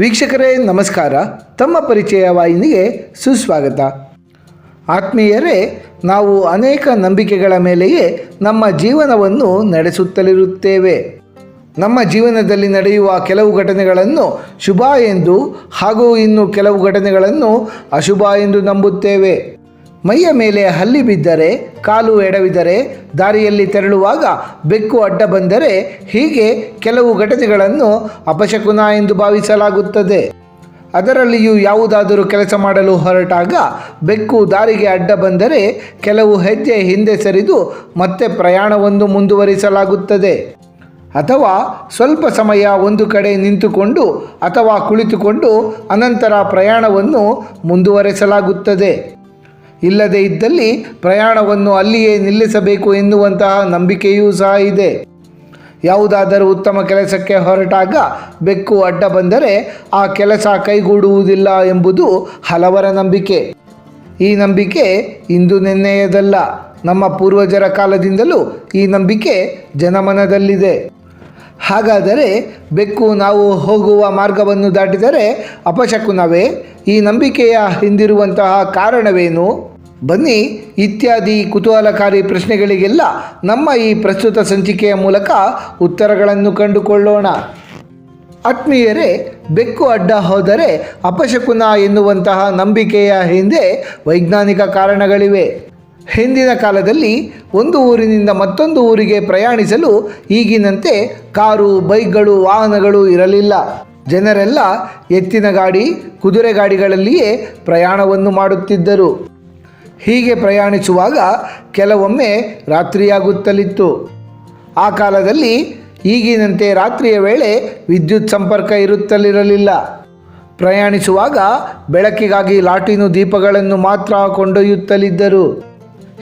ವೀಕ್ಷಕರೇ, ನಮಸ್ಕಾರ. ತಮ್ಮ ಪರಿಚಯ ವಾಹಿನಿಗೆ ಸುಸ್ವಾಗತ. ಆತ್ಮೀಯರೇ, ನಾವು ಅನೇಕ ನಂಬಿಕೆಗಳ ಮೇಲೆಯೇ ನಮ್ಮ ಜೀವನವನ್ನು ನಡೆಸುತ್ತಲಿರುತ್ತೇವೆ. ನಮ್ಮ ಜೀವನದಲ್ಲಿ ನಡೆಯುವ ಕೆಲವು ಘಟನೆಗಳನ್ನು ಶುಭ ಎಂದು ಹಾಗೂ ಇನ್ನು ಕೆಲವು ಘಟನೆಗಳನ್ನು ಅಶುಭ ಎಂದು ನಂಬುತ್ತೇವೆ. ಮೈಯ ಮೇಲೆ ಹಲ್ಲಿ ಬಿದ್ದರೆ, ಕಾಲು ಎಡವಿದರೆ, ದಾರಿಯಲ್ಲಿ ತೆರಳುವಾಗ ಬೆಕ್ಕು ಅಡ್ಡ ಬಂದರೆ ಹೀಗೆ ಕೆಲವು ಘಟನೆಗಳನ್ನು ಅಪಶಕುನ ಎಂದು ಭಾವಿಸಲಾಗುತ್ತದೆ. ಅದರಲ್ಲಿಯೂ ಯಾವುದಾದರೂ ಕೆಲಸ ಮಾಡಲು ಹೊರಟಾಗ ಬೆಕ್ಕು ದಾರಿಗೆ ಅಡ್ಡ ಬಂದರೆ ಕೆಲವು ಹೆಜ್ಜೆ ಹಿಂದೆ ಸರಿದು ಮತ್ತೆ ಪ್ರಯಾಣವನ್ನು ಮುಂದುವರಿಸಲಾಗುತ್ತದೆ. ಅಥವಾ ಸ್ವಲ್ಪ ಸಮಯ ಒಂದು ಕಡೆ ನಿಂತುಕೊಂಡು ಅಥವಾ ಕುಳಿತುಕೊಂಡು ಅನಂತರ ಪ್ರಯಾಣವನ್ನು ಮುಂದುವರೆಸಲಾಗುತ್ತದೆ. ಇಲ್ಲದೇ ಇದ್ದಲ್ಲಿ ಪ್ರಯಾಣವನ್ನು ಅಲ್ಲಿಯೇ ನಿಲ್ಲಿಸಬೇಕು ಎನ್ನುವಂತಹ ನಂಬಿಕೆಯೂ ಸಹ ಇದೆ. ಯಾವುದಾದರೂ ಉತ್ತಮ ಕೆಲಸಕ್ಕೆ ಹೊರಟಾಗ ಬೆಕ್ಕು ಅಡ್ಡ ಬಂದರೆ ಆ ಕೆಲಸ ಕೈಗೂಡುವುದಿಲ್ಲ ಎಂಬುದು ಹಲವರ ನಂಬಿಕೆ. ಈ ನಂಬಿಕೆ ಇಂದು ನಿನ್ನೆಯದಲ್ಲ, ನಮ್ಮ ಪೂರ್ವಜರ ಕಾಲದಿಂದಲೂ ಈ ನಂಬಿಕೆ ಜನಮನದಲ್ಲಿದೆ. ಹಾಗಾದರೆ ಬೆಕ್ಕು ನಾವು ಹೋಗುವ ಮಾರ್ಗವನ್ನು ದಾಟಿದರೆ ಅಪಶಕುನವೇ, ಈ ನಂಬಿಕೆಯ ಹಿಂದಿರುವಂತಹ ಕಾರಣವೇನು? ಬನ್ನಿ ಇತ್ಯಾದಿ ಕುತೂಹಲಕಾರಿ ಪ್ರಶ್ನೆಗಳಿಗೆಲ್ಲ ನಮ್ಮ ಈ ಪ್ರಸ್ತುತ ಸಂಚಿಕೆಯ ಮೂಲಕ ಉತ್ತರಗಳನ್ನು ಕಂಡುಕೊಳ್ಳೋಣ. ಆತ್ಮೀಯರೇ, ಬೆಕ್ಕು ಅಡ್ಡ ಹೋದರೆ ಅಪಶಕುನ ಎನ್ನುವಂತಹ ನಂಬಿಕೆಯ ಹಿಂದೆ ವೈಜ್ಞಾನಿಕ ಕಾರಣಗಳಿವೆ. ಹಿಂದಿನ ಕಾಲದಲ್ಲಿ ಒಂದು ಊರಿನಿಂದ ಮತ್ತೊಂದು ಊರಿಗೆ ಪ್ರಯಾಣಿಸಲು ಈಗಿನಂತೆ ಕಾರು, ಬೈಕ್ಗಳು, ವಾಹನಗಳು ಇರಲಿಲ್ಲ. ಜನರೆಲ್ಲ ಎತ್ತಿನ ಗಾಡಿ, ಕುದುರೆ ಗಾಡಿಗಳಲ್ಲಿಯೇ ಪ್ರಯಾಣವನ್ನು ಮಾಡುತ್ತಿದ್ದರು. ಹೀಗೆ ಪ್ರಯಾಣಿಸುವಾಗ ಕೆಲವೊಮ್ಮೆ ರಾತ್ರಿಯಾಗುತ್ತಲಿತ್ತು. ಆ ಕಾಲದಲ್ಲಿ ಈಗಿನಂತೆ ರಾತ್ರಿಯ ವೇಳೆ ವಿದ್ಯುತ್ ಸಂಪರ್ಕ ಇರುತ್ತಲಿರಲಿಲ್ಲ. ಪ್ರಯಾಣಿಸುವಾಗ ಬೆಳಕಿಗಾಗಿ ಲಾಟಿನು ದೀಪಗಳನ್ನು ಮಾತ್ರ ಕೊಂಡೊಯ್ಯುತ್ತಲಿದ್ದರು.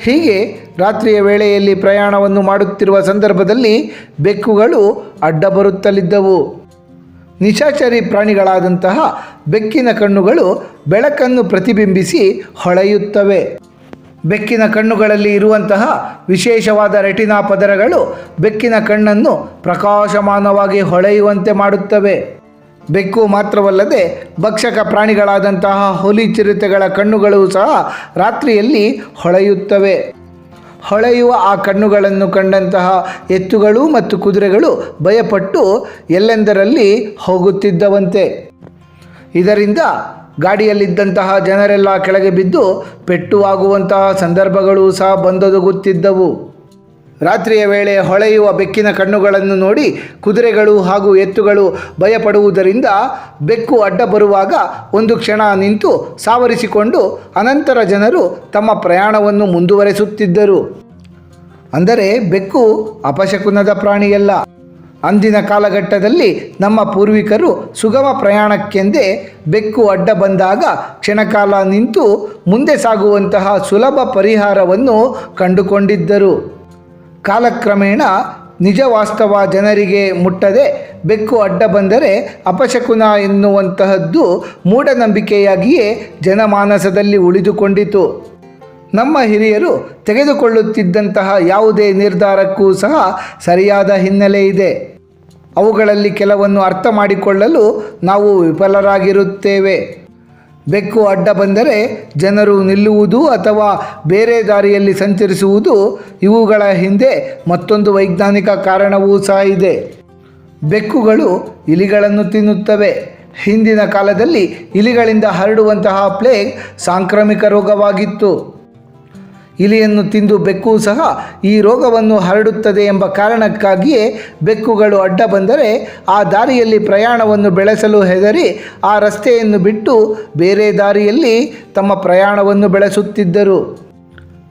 ಹೀಗೆ ರಾತ್ರಿಯ ವೇಳೆಯಲ್ಲಿ ಪ್ರಯಾಣವನ್ನು ಮಾಡುತ್ತಿರುವ ಸಂದರ್ಭದಲ್ಲಿ ಬೆಕ್ಕುಗಳು ಅಡ್ಡ ಬರುತ್ತಲಿದ್ದವು. ನಿಶಾಚರಿ ಪ್ರಾಣಿಗಳಾದಂತಹ ಬೆಕ್ಕಿನ ಕಣ್ಣುಗಳು ಬೆಳಕನ್ನು ಪ್ರತಿಬಿಂಬಿಸಿ ಹೊಳೆಯುತ್ತವೆ. ಬೆಕ್ಕಿನ ಕಣ್ಣುಗಳಲ್ಲಿ ಇರುವಂತಹ ವಿಶೇಷವಾದ ರೆಟಿನಾ ಪದರಗಳು ಬೆಕ್ಕಿನ ಕಣ್ಣನ್ನು ಪ್ರಕಾಶಮಾನವಾಗಿ ಹೊಳೆಯುವಂತೆ ಮಾಡುತ್ತವೆ. ಬೆಕ್ಕು ಮಾತ್ರವಲ್ಲದೆ ಭಕ್ಷಕ ಪ್ರಾಣಿಗಳಾದಂತಹ ಹುಲಿ ಚಿರತೆಗಳ ಕಣ್ಣುಗಳು ಸಹ ರಾತ್ರಿಯಲ್ಲಿ ಹೊಳೆಯುತ್ತವೆ. ಹೊಳೆಯುವ ಆ ಕಣ್ಣುಗಳನ್ನು ಕಂಡಂತಹ ಎತ್ತುಗಳು ಮತ್ತು ಕುದುರೆಗಳು ಭಯಪಟ್ಟು ಎಲ್ಲೆಂದರಲ್ಲಿ ಹೋಗುತ್ತಿದ್ದವಂತೆ. ಇದರಿಂದ ಗಾಡಿಯಲ್ಲಿದ್ದಂತಹ ಜನರೆಲ್ಲ ಕೆಳಗೆ ಬಿದ್ದು ಪೆಟ್ಟು ಆಗುವಂತಹ ಸಂದರ್ಭಗಳು ಸಹ ಬಂದೊದಗುತ್ತಿದ್ದವು. ರಾತ್ರಿಯ ವೇಳೆ ಹೊಳೆಯುವ ಬೆಕ್ಕಿನ ಕಣ್ಣುಗಳನ್ನು ನೋಡಿ ಕುದುರೆಗಳು ಹಾಗೂ ಎತ್ತುಗಳು ಭಯಪಡುವುದರಿಂದ ಬೆಕ್ಕು ಅಡ್ಡ ಬರುವಾಗ ಒಂದು ಕ್ಷಣ ನಿಂತು ಸಾವರಿಸಿಕೊಂಡು ಅನಂತರ ಜನರು ತಮ್ಮ ಪ್ರಯಾಣವನ್ನು ಮುಂದುವರೆಸುತ್ತಿದ್ದರು. ಅಂದರೆ ಬೆಕ್ಕು ಅಪಶಕುನದ ಪ್ರಾಣಿಯಲ್ಲ. ಅಂದಿನ ಕಾಲಘಟ್ಟದಲ್ಲಿ ನಮ್ಮ ಪೂರ್ವಿಕರು ಸುಗಮ ಪ್ರಯಾಣಕ್ಕೆಂದೇ ಬೆಕ್ಕು ಅಡ್ಡ ಬಂದಾಗ ಕ್ಷಣಕಾಲ ನಿಂತು ಮುಂದೆ ಸಾಗುವಂತಹ ಸುಲಭ ಪರಿಹಾರವನ್ನು ಕಂಡುಕೊಂಡಿದ್ದರು. ಕಾಲಕ್ರಮೇಣ ನಿಜ ವಾಸ್ತವ ಜನರಿಗೆ ಮುಟ್ಟದೆ ಬೆಕ್ಕು ಅಡ್ಡ ಬಂದರೆ ಅಪಶಕುನ ಎನ್ನುವಂತಹದ್ದು ಮೂಢನಂಬಿಕೆಯಾಗಿಯೇ ಜನಮಾನಸದಲ್ಲಿ ಉಳಿದುಕೊಂಡಿತು. ನಮ್ಮ ಹಿರಿಯರು ತೆಗೆದುಕೊಳ್ಳುತ್ತಿದ್ದಂತಹ ಯಾವುದೇ ನಿರ್ಧಾರಕ್ಕೂ ಸಹ ಸರಿಯಾದ ಹಿನ್ನೆಲೆ ಇದೆ. ಅವುಗಳಲ್ಲಿ ಕೆಲವನ್ನು ಅರ್ಥ ಮಾಡಿಕೊಳ್ಳಲು ನಾವು ವಿಫಲರಾಗಿರುತ್ತೇವೆ. ಬೆಕ್ಕು ಅಡ್ಡ ಬಂದರೆ ಜನರು ನಿಲ್ಲುವುದು ಅಥವಾ ಬೇರೆ ದಾರಿಯಲ್ಲಿ ಸಂಚರಿಸುವುದು ಇವುಗಳ ಹಿಂದೆ ಮತ್ತೊಂದು ವೈಜ್ಞಾನಿಕ ಕಾರಣವೂ ಸಹ ಇದೆ. ಬೆಕ್ಕುಗಳು ಇಲಿಗಳನ್ನು ತಿನ್ನುತ್ತವೆ. ಹಿಂದಿನ ಕಾಲದಲ್ಲಿ ಇಲಿಗಳಿಂದ ಹರಡುವಂತಹ ಪ್ಲೇಗ್ ಸಾಂಕ್ರಾಮಿಕ ರೋಗವಾಗಿತ್ತು. ಇಲಿಯನ್ನು ತಿಂದು ಬೆಕ್ಕು ಸಹ ಈ ರೋಗವನ್ನು ಹರಡುತ್ತದೆ ಎಂಬ ಕಾರಣಕ್ಕಾಗಿಯೇ ಬೆಕ್ಕುಗಳು ಅಡ್ಡ ಬಂದರೆ ಆ ದಾರಿಯಲ್ಲಿ ಪ್ರಯಾಣವನ್ನು ಬೆಳೆಸಲು ಹೆದರಿ ಆ ರಸ್ತೆಯನ್ನು ಬಿಟ್ಟು ಬೇರೆ ದಾರಿಯಲ್ಲಿ ತಮ್ಮ ಪ್ರಯಾಣವನ್ನು ಬೆಳೆಸುತ್ತಿದ್ದರು.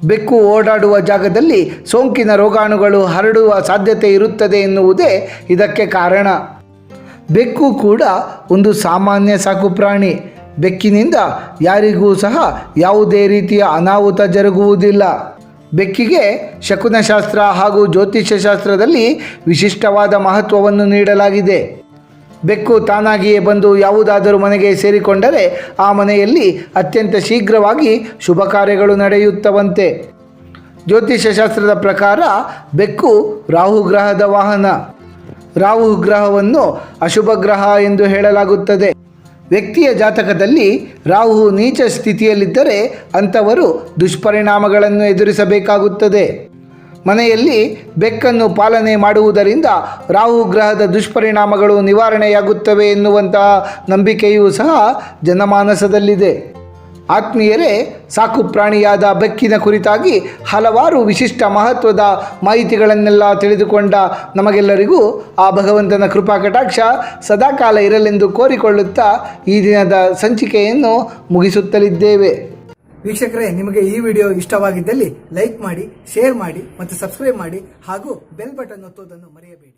ಬೆಕ್ಕು ಓಡಾಡುವ ಜಾಗದಲ್ಲಿ ಸೋಂಕಿನ ರೋಗಾಣುಗಳು ಹರಡುವ ಸಾಧ್ಯತೆ ಇರುತ್ತದೆ ಎನ್ನುವುದೇ ಇದಕ್ಕೆ ಕಾರಣ. ಬೆಕ್ಕು ಕೂಡ ಒಂದು ಸಾಮಾನ್ಯ ಸಾಕುಪ್ರಾಣಿ. ಬೆಕ್ಕಿನಿಂದ ಯಾರಿಗೂ ಸಹ ಯಾವುದೇ ರೀತಿಯ ಅನಾಹುತ ಜರುಗುವುದಿಲ್ಲ. ಬೆಕ್ಕಿಗೆ ಶಕುನಶಾಸ್ತ್ರ ಹಾಗೂ ಜ್ಯೋತಿಷ್ಯ ಶಾಸ್ತ್ರದಲ್ಲಿ ವಿಶಿಷ್ಟವಾದ ಮಹತ್ವವನ್ನು ನೀಡಲಾಗಿದೆ. ಬೆಕ್ಕು ತಾನಾಗಿಯೇ ಬಂದು ಯಾವುದಾದರೂ ಮನೆಗೆ ಸೇರಿಕೊಂಡರೆ ಆ ಮನೆಯಲ್ಲಿ ಅತ್ಯಂತ ಶೀಘ್ರವಾಗಿ ಶುಭ ಕಾರ್ಯಗಳು ನಡೆಯುತ್ತವಂತೆ. ಜ್ಯೋತಿಷ್ಯ ಶಾಸ್ತ್ರದ ಪ್ರಕಾರ ಬೆಕ್ಕು ರಾಹುಗ್ರಹದ ವಾಹನ. ರಾಹು ಗ್ರಹವನ್ನು ಅಶುಭ ಗ್ರಹ ಎಂದು ಹೇಳಲಾಗುತ್ತದೆ. ವ್ಯಕ್ತಿಯ ಜಾತಕದಲ್ಲಿ ರಾಹು ನೀಚ ಸ್ಥಿತಿಯಲ್ಲಿದ್ದರೆ ಅಂಥವರು ದುಷ್ಪರಿಣಾಮಗಳನ್ನು ಎದುರಿಸಬೇಕಾಗುತ್ತದೆ. ಮನೆಯಲ್ಲಿ ಬೆಕ್ಕನ್ನು ಪಾಲನೆ ಮಾಡುವುದರಿಂದ ರಾಹು ಗ್ರಹದ ದುಷ್ಪರಿಣಾಮಗಳು ನಿವಾರಣೆಯಾಗುತ್ತವೆ ಎನ್ನುವಂತಹ ನಂಬಿಕೆಯೂ ಸಹ ಜನಮಾನಸದಲ್ಲಿದೆ. ಆತ್ಮೀಯರೇ, ಸಾಕು ಪ್ರಾಣಿಯಾದ ಬೆಕ್ಕಿನ ಕುರಿತಾಗಿ ಹಲವಾರು ವಿಶಿಷ್ಟ ಮಹತ್ವದ ಮಾಹಿತಿಗಳನ್ನೆಲ್ಲ ತಿಳಿದುಕೊಂಡ ನಮಗೆಲ್ಲರಿಗೂ ಆ ಭಗವಂತನ ಕೃಪಾ ಕಟಾಕ್ಷ ಸದಾಕಾಲ ಇರಲೆಂದು ಕೋರಿಕೊಳ್ಳುತ್ತಾ ಈ ದಿನದ ಸಂಚಿಕೆಯನ್ನು ಮುಗಿಸುತ್ತಲಿದ್ದೇವೆ. ವೀಕ್ಷಕರೇ, ನಿಮಗೆ ಈ ವಿಡಿಯೋ ಇಷ್ಟವಾಗಿದ್ದಲ್ಲಿ ಲೈಕ್ ಮಾಡಿ, ಶೇರ್ ಮಾಡಿ ಮತ್ತು ಸಬ್ಸ್ಕ್ರೈಬ್ ಮಾಡಿ ಹಾಗೂ ಬೆಲ್ ಬಟನ್ ಒತ್ತುವುದನ್ನು ಮರೆಯಬೇಡಿ.